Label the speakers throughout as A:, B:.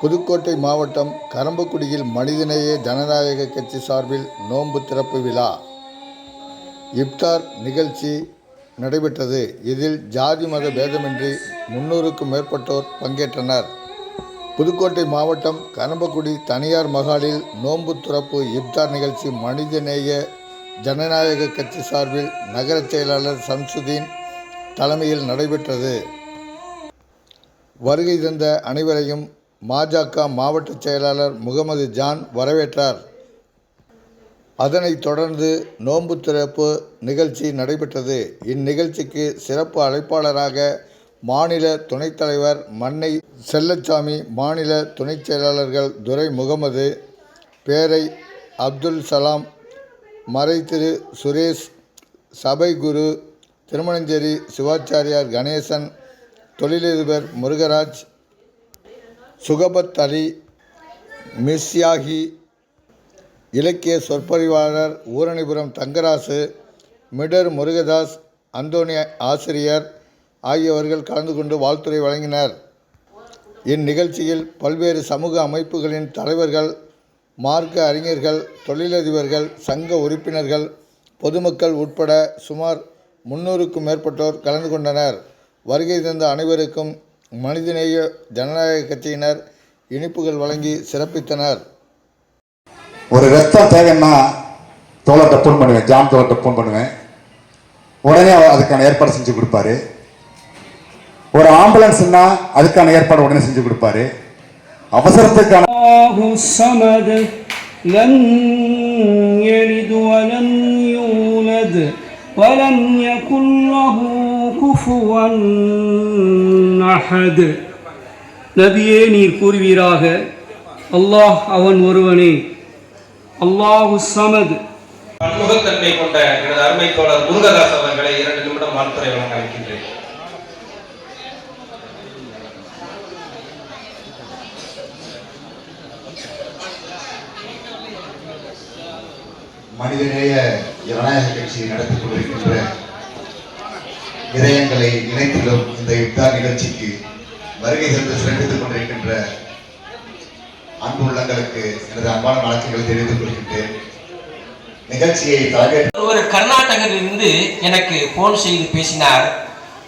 A: புதுக்கோட்டை மாவட்டம் கரம்பக்குடியில் மனிதநேய ஜனநாயக கட்சி சார்பில் நோன்பு திறப்பு விழா. இப்தார் நிகழ்ச்சி நடைபெற்றது. இதில் ஜாதி மத பேதமின்றி முன்னூறுக்கும் மேற்பட்டோர் பங்கேற்றனர். புதுக்கோட்டை மாவட்டம் கரம்பக்குடி தனியார் மகாலில் நோன்பு துறப்பு இப்தார் நிகழ்ச்சி மனிதநேய ஜனநாயக கட்சி சார்பில் நகரச் செயலாளர் சம்சுதீன் தலைமையில் நடைபெற்றது. வருகை தந்த அனைவரையும் மாஜக மாவட்ட செயலாளர் முகமது ஜான் வரவேற்றார். அதனைத் தொடர்ந்து நோன்பு திறப்பு நிகழ்ச்சி நடைபெற்றது. இந்நிகழ்ச்சிக்கு சிறப்பு அழைப்பாளராக மாநில துணைத் தலைவர் மன்னை செல்லச்சாமி மாநில துணைச் செயலாளர்கள் துரை முகமது பேரை அப்துல் சலாம் மறை திரு சுரேஷ் சபை குரு திருமணஞ்சேரி சிவாச்சாரியார் கணேசன் தொழிலதிபர் முருகராஜ் சுகபத் அலி மிஸ்யாகி இலக்கிய சொற்பொழிவாளர் ஊரணிபுரம் தங்கராசு மிடர் முருகதாஸ் அந்தோணி ஆசிரியர் ஆகியவர்கள் கலந்து கொண்டு வாழ்த்துரை வழங்கினர். இந்நிகழ்ச்சியில் பல்வேறு சமூக அமைப்புகளின் தலைவர்கள் மார்க்க அறிஞர்கள் தொழிலதிபர்கள் சங்க உறுப்பினர்கள் பொதுமக்கள் உட்பட சுமார் முன்னூறுக்கும் மேற்பட்டோர் கலந்து கொண்டனர். வருகை தந்த அனைவருக்கும் மனிதநேய ஜனநாயக கட்சியினர் இனிப்புகள் வழங்கி சிறப்பித்தனர்
B: ஒரு ரத்தம் தேவைன்னா தோழர்கிட்ட ஃபோன் பண்ணுவேன் ஜான் தோழர்கிட்ட ஃபோன் பண்ணுவேன் உடனே அவர் அதுக்கான ஏற்பாடு செஞ்சு கொடுப்பாரு ஒரு ஆம்புலன்ஸ்னா அதுக்கான ஏற்பாடு உடனே செஞ்சு கொடுப்பாரு அவசரத்துக்கான
C: الله الصمد لم يلد ولم يولد ولم يكن له குஃபுவ அஹது. நபியே நீர் கூறுவீராக. அல்லாஹ் அவன் ஒருவனே. அல்லாஹு சமது.
D: பன்முகத்தன்மை கொண்ட எனது அருமை தோழர் முருகதாஸ் அவர்களை இரண்டு நிமிடம் வாழ்த்துறை வழங்க அளிக்கின்றேன்
B: மனிதநேய ஜனநாயக கட்சி நடத்திக் கொண்டிருக்கின்ற இதயங்களை இணைத்திடும் இந்த இப்தார் நிகழ்ச்சிக்கு வருகை சென்று சிறப்பித்துக் கொண்டிருக்கின்ற அன்பு உள்ளங்களுக்கு எனது அன்பான வழக்குகளை தெரிவித்துக் கொள்கின்றேன். நிகழ்ச்சியை தலைமையேற்று
E: ஒரு கர்நாடகிலிருந்து எனக்கு போன் செய்து பேசினார்.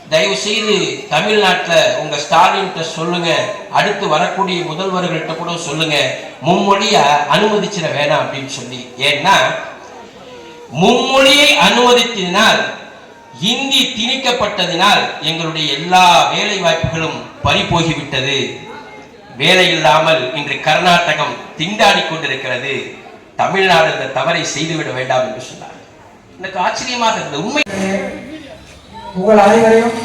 E: தயவு செய்து தமிழ்நாட்டில் உங்க ஸ்டாலின்கிட்ட சொல்லுங்க. அடுத்து வரக்கூடிய முதல்வர்கள்ட்ட கூட சொல்லுங்க. மும்மொழியை அனுமதிச்சிட வேணாம் அப்படின்னு சொல்லி. ஏன்னா மும்மொழியை அனுமதித்தினால் ஹிந்தி திணிக்கப்பட்டதினால் எங்களுடைய எல்லா வேலை வாய்ப்புகளும் பறிபோகிவிட்டது. வேலை இல்லாமல் இன்று கர்நாடகம் திண்டாடி கொண்டிருக்கிறது. தமிழ்நாடு இந்த தவறை செய்துவிட வேண்டாம் என்று சொன்னார். எனக்கு ஆச்சரியமாக இருந்த உண்மை
F: உங்கள் அனைவரையும்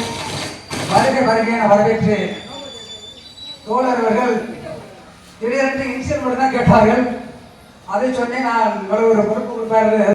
F: வருக வருக என வரவேற்று தோழர் அவர்கள் திடீரென்று இன்சியல் மட்டும் தான் கேட்டார்கள். அதை சொன்னேன். நான் ஒரு பொறுப்பு கொடுப்பார்கள்